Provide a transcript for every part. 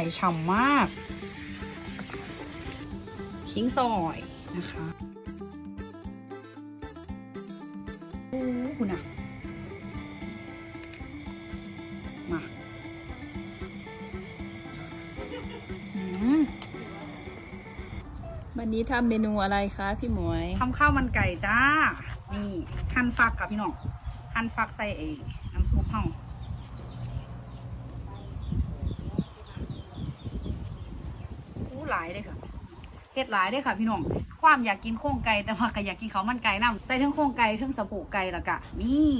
ก่ฉ่ำมาก ขิงซอยนะคะโอ้คุณอะมาอืมวันนี้ทำเมนูอะไรคะพี่หมวยทำข้าวมันไก่จ้า นี่หั่นฟักกับพี่น้องหั่นฟักใส่เอน้ำซุปเฮาอู้หลายเลยค่ะ็ดหลายเลยค่ะพี่น้องความอยากกินโครงไก่แต่ว่าก็อยากกินข้าวมันไก่น้ำใส่ทั้งโครงไก่ทั้งสะโพกไก่และกะนี่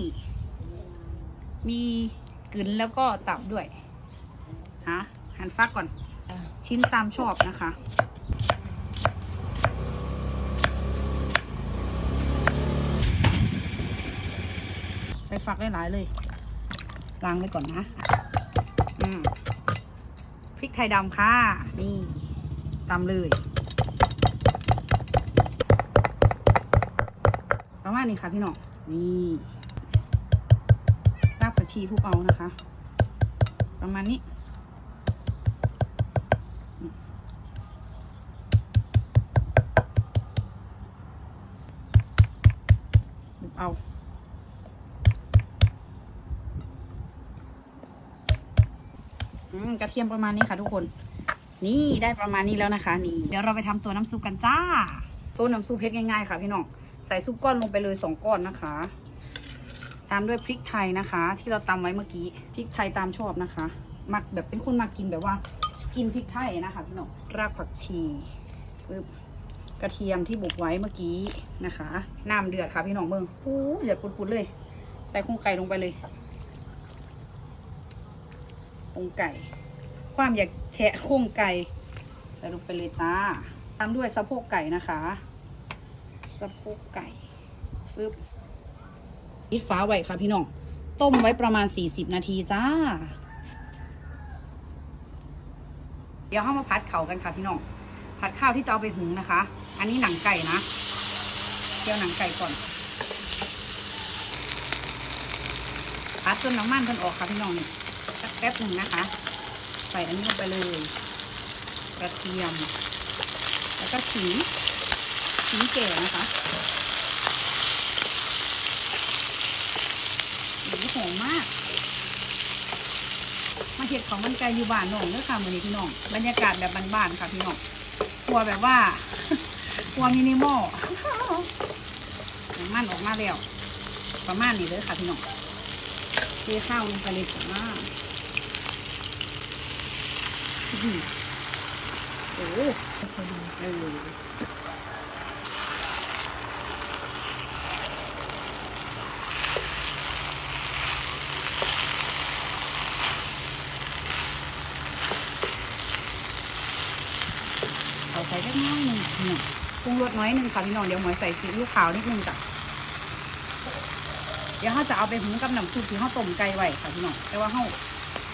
มีกึนแล้วก็ตับด้วยฮะหั่นฟักก่อนชิ้นตามชอบนะคะใส่ฟักหลายๆเลยล้างไว้ก่อนนะอืมพริกไทยดำค่ะ นี่ตำเลย ประ มาณนี้ค่ะพี่น้องนี่รากผักชีทุบเอานะคะ ประมาณนี้ทุบเอาอืมกระเทียมประมาณนี้ค่ะทุกคน นี่ได้ประมาณนี้แล้วนะคะ นี่ เดี๋ยวเราไปทำตัวน้ำซุปกันจ้า ตัวน้ำซุปเพชรง่ายๆค่ะพี่น้อง ใส่ซุปก้อนลงไปเลยสองก้อนนะคะ ตามด้วยพริกไทยนะคะ ที่เราตำไว้เมื่อกี้พริกไทยตามชอบนะคะมักแบบเป็นคนมากินแบบว่า กินพริกไทยนะคะพี่น้องรากผักชีปึ๊บกระเทียมที่บุกไว้เมื่อกี้นะคะน้ำเดือดค่ะพี่น้องเมืองโอ้เดือดปุดๆเลย ใส่โครงไก่ลงไปเลยโครงไก่ ความอยากแทะโครงไก่ใส่ลงไปเลยจ้าตามด้วยสะโพกไก่นะคะ สะโพกไก่ฟึบปิดฟ้าไว้ค่ะพี่น้อง ต้มไว้ประมาณ 40 นาทีจ้า เดี๋ยวเข้ามาพัดเข่ากันค่ะพี่น้อง ผัดข้าวที่จะเอาไปหุงนะคะ อันนี้หนังไก่นะเคี่ยวหนังไก่ก่อนพัดจนน้ำมันมันออกค่ะพี่น้องนี่สักแป๊บหนึ่งนะคะ ใส่อันนี้ลงไปเลย กระเทียม แล้วก็ขิง ขิงแก่นะคะหอมหอมมาก มาเห็ดของมันไก่อยู่บ้านน้องเด้อค่ะมือนี้พี่น้อง บรรยากาศแบบบ้านๆค่ะพี่น้องครัวแบบว่าครัวมินิมอลมันออกมาแล้ว ประมาณนี้เลยค่ะพี่น้องเทข้าวลงไปเลยจ้าอื้อหือโอ้โหเออเอาใส่เล็กน้อยหนึ่งนี่ปรุงรสน้อยหนึ่งค่ะพี่น้องเดี๋ยวหมวยใส่ซีอิ๊วขาวนิดนึงจ้ะเดี๋ยวเขาจะเอาไปหุงกับน้ำซุปที่เขาต้มไก่ไว้ค่ะพี่น้องแต่ว่าเขา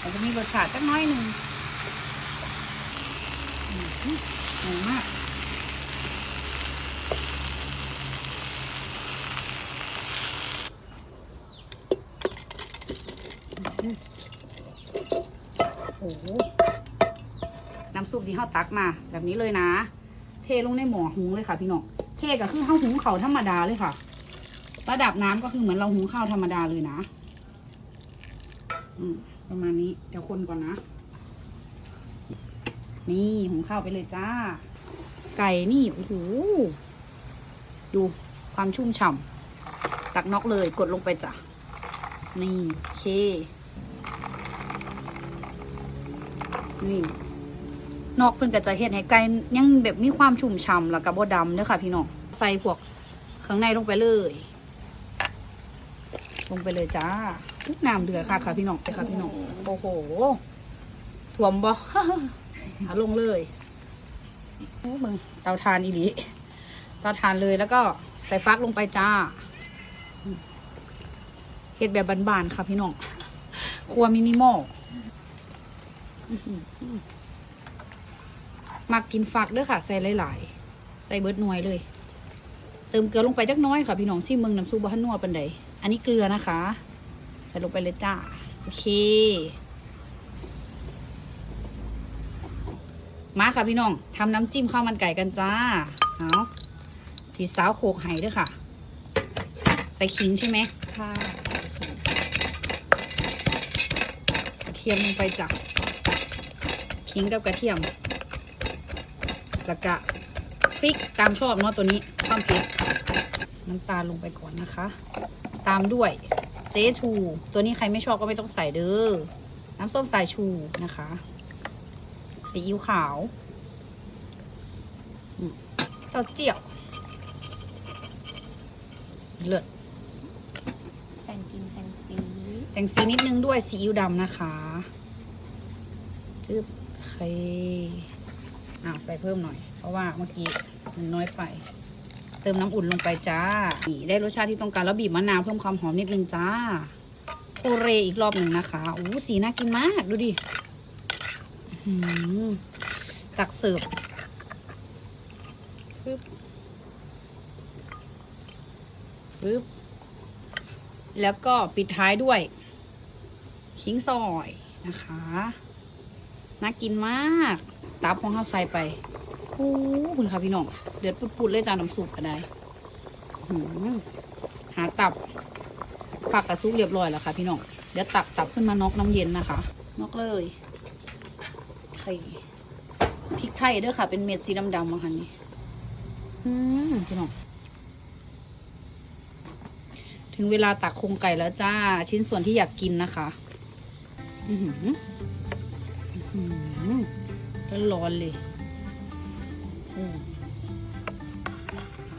อาจจะมีรสชาติสักน้อยหนึ่งหอมมากโอ้โหน้ำซุปที่เขาตักมาแบบนี้เลยนะ เทลงในหม้อหุงเลยค่ะพี่น้องเทก็คือเขาหุงเขาวธรรมดาเลยค่ะ ระดับน้ำก็คือเหมือนเราหุงข้าวธรรมดาเลยนะอืประมาณนี้เดี๋ยวคนก่อนนะ นี่หุงข้าวไปเลยจ้า ไก่นี่โอ้โหดูความชุ่มฉ่ำตักนอกเลยกดลงไปจ้ะนี่เคนี่ นอกเพิ่นก็จะเฮ็ดให้ไก่ยังแบบมีความชุ่มฉ่ำแล้วก็บ่ดำเด้อค่ะ พี่น้องใส่พวกข้างในลงไปเลย ลงไปเลยจ้าอุ๊ยน้ำเดือดค่ะค่ะพี่น้องไปค่ะพี่น้องโอ้โหถ่วมบ่เอาลงเลยโอ้มึงเตาทานอีหลีเตาทานเลยแล้วก็ใส่ฟักลงไปจ้าเฮ็ดแบบบานๆค่ะพี่น้องครัวมินิมอล มักกินฟักเด้อค่ะ ใส่หลายๆ ใส่เบิดหน่วยเลย เติมเกลือลงไปจักหน้อยค่ะ พี่น้องซิเมืองน้ำซุปบะฮันนัวปันใดอันนี้เกลือนะคะ ใส่ลงไปเลยจ้า โอเค มาค่ะพี่น้องทำน้ำจิ้มข้าวมันไก่กันจ้า เอาพี่สาวโขกไห้ด้วยค่ะ ใส่ขิงใช่ไหมค่ะกระเทียมลงไปจ้ะขิงกับกระเทียม แล้วก็พริกตามชอบเนาะตัวนี้ความเผ็ดน้ำตาลลงไปก่อนนะคะ ตามด้วยเจชู ตัวนี้ใครไม่ชอบก็ไม่ต้องใส่เด้อน้ำส้มสายชูนะคะซีอิ๊วขาวอืมเต้าเจี้ยวเลิศแต่งกินแต่งสีแต่งสีนิดนึงด้วยซีอิ๊วดำนะคะจึ๊บโอเค อ่าใส่เพิ่มหน่อย เพราะว่าเมื่อกี้มันน้อยไป เติมน้ำอุ่นลงไปจ้านี่ได้รสชาติที่ต้องการแล้วบีบมะนาวเพิ่มความหอมนิดนึงจ้าโคเรอีกรอบหนึ่งนะคะอู้สีน่ากินมากดูดิหือตักเสิร์ฟปึ๊บปึ๊บแล้วก็ปิดท้ายด้วยขิงซอยนะคะ น่ากินมากตับของเขาวใส่ไปโอ้คุณค่ะพี่น้องเดือดปุดๆเลยจานน้ำซุปก็ได้หาตับผักกระซุกเรียบร้อยแล้วค่ะ พี่น้องเดี๋ยวตักตับขึ้นมานอกน้ำเย็นนะคะนอกเลยไข่พริกไทยด้วยค่ะ เป็นเม็ดสีดำๆมาค่ะนี่พี่น้องถึงเวลาตักโครงไก่แล้วจ้า ชิ้นส่วนที่อยากกินนะคะ อือหือ แล้วร้อนเลยอืม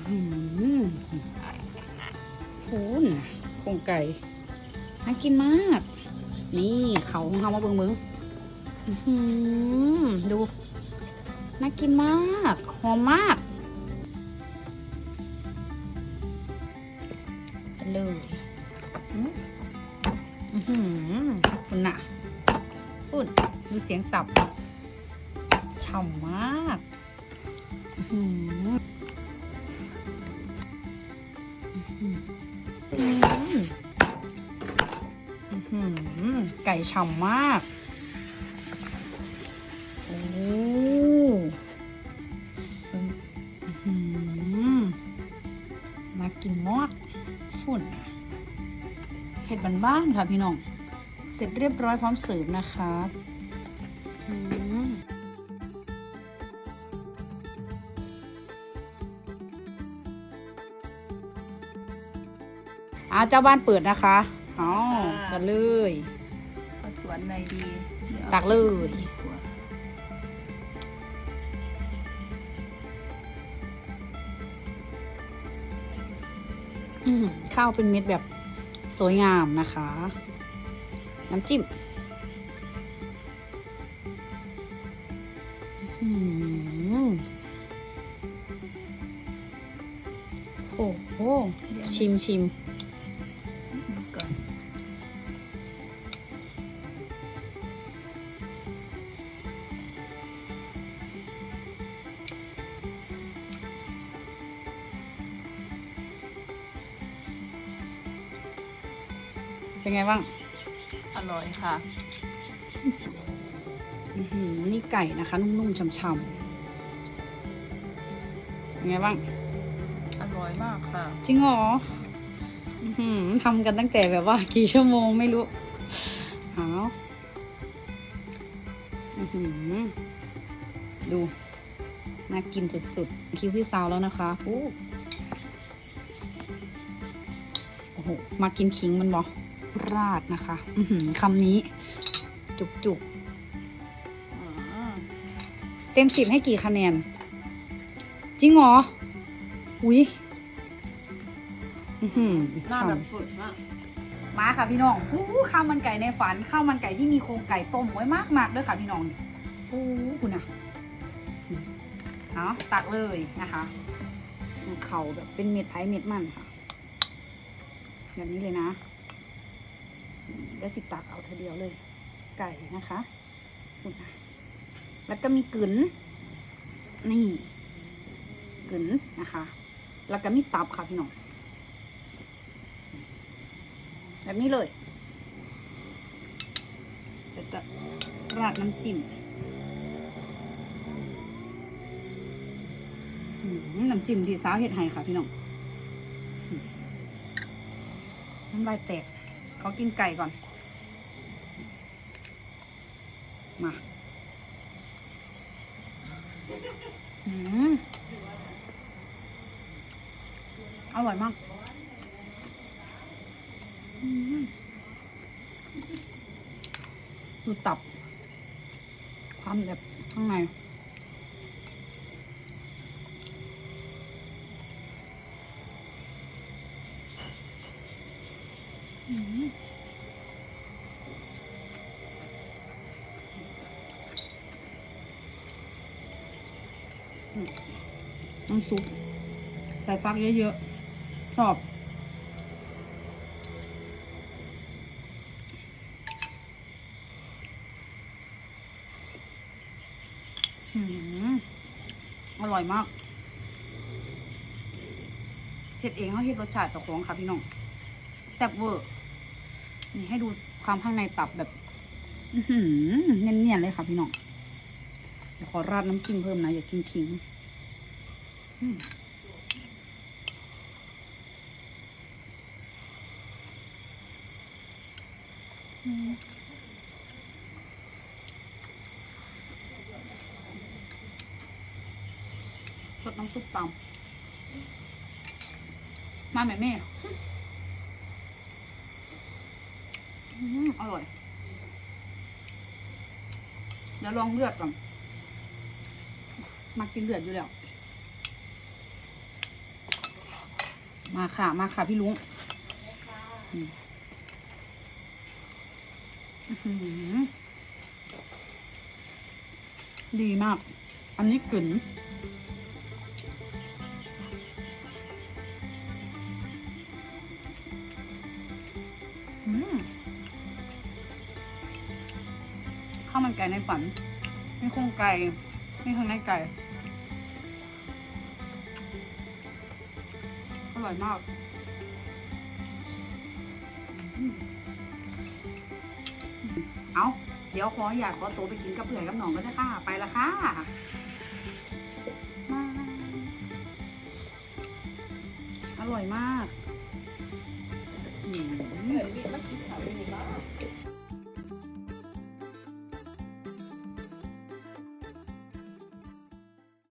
อื้อหือโครงไก่น่ากินมาก นี่เขาของเขามาเบิ่งเบิ่งอื้อหือดูน่ากินมากหอมมากเลยอืมอื้อหือคุณน่ะ พูดดูเสียงสับฉ่ำมากอือหืออือหือไก่ฉ่ำมาก โอ้อือหือน่ากินมากฝุ่นเห็ดบ้านๆค่ะพี่น้อง เสร็จเรียบร้อยพร้อมเสิร์ฟนะคะอืมอาเจ้าบ้านเปิดนะคะอ๋อกันเลยเอาสวนในดีดี๋วตักเลยดีกว่าอืมข้าวเป็นเม็ดแบบสวยงามนะคะ น้ำจิ้มอืมโอ้โหเดี๋ยวชิมชิมดูก่อนเป็นไงบ้างอ ร่อยค่ะอื้อหือนี่ไก่นะคะ นุ่มๆช่ำๆเป็นไงบ้าง อร่อยมากค่ะ จริงเหรออื้อหือทำกันตั้งแต่แบบว่า กี่ชั่วโมงไม่รู้เอาอื้อหือดู น่ากินสุดๆ คิวพี่สาวแล้วนะคะโอ้โอ้โหมากินขิงมันบอ ราดนะคะ อือหือคำนี้ จุกๆเต็มสิบให้กี่คะแนน จริงเหรอ อุ้ยอื้อหือหน้าแบบฉ่ำสดมากมาค่ะพี่น้องอู้ข้าวมันไก่ในฝันข้าวมันไก่ที่มีโครงไก่ต้มไว้มากมากๆด้วยค่ะพี่น้องอู้คุณอะเอาตักเลยนะคะเข่าแบบเป็นเม็ดไผ่เม็ดมันค่ะ แบบนี้เลยนะ แล้วสิตักเอาเธอเดียวเลย ไก่นะคะคุณนะแล้วก็มีกึ๋นนี่กึ๋นนะคะ แล้วก็มีตับค่ะพี่น้องแบบนี้เลยเดี๋ยวจะราดน้ำจิ้มน้ำจิ้มที่สาวเห็ดให้ค่ะพี่น้องน้ำลายแตก ขากินไก่ก่อน มาอืมอร่อยมากดูตับ ความแบบข้างใน น้ำซุปใส่ฟักเยอะๆชอบอร่อยมากเห็ดเองเขาเห็ดรสชาติจากของค่ะพี่น้องแซ่บเวอร์ นี่ให้ดูความข้างในตับแบบเนียนๆเลยค่ะพี่น้อง ขอราดน้ำจิ้มเพิ่มนะ อย่ากินขิงอืมอืมสดน้ำซุปเปล่ามาแม่แม่อร่อย เดี๋ยวลองเลือดก่อน มากินเลือดอยู่แล้ว มาค่ะ มาค่ะพี่ลุงดีมาก อันนี้กึ๋นข้าวมันไก่ในฝัน ไม่โครงไก่ ไม่ข้างในไก่ ร่อยมากเอาเดี๋ยวขออยากขอตัวไปกินกับเผื่อกับหนองก็ได้ค่ะ ไปละค่ะมาอร่อยมากอืม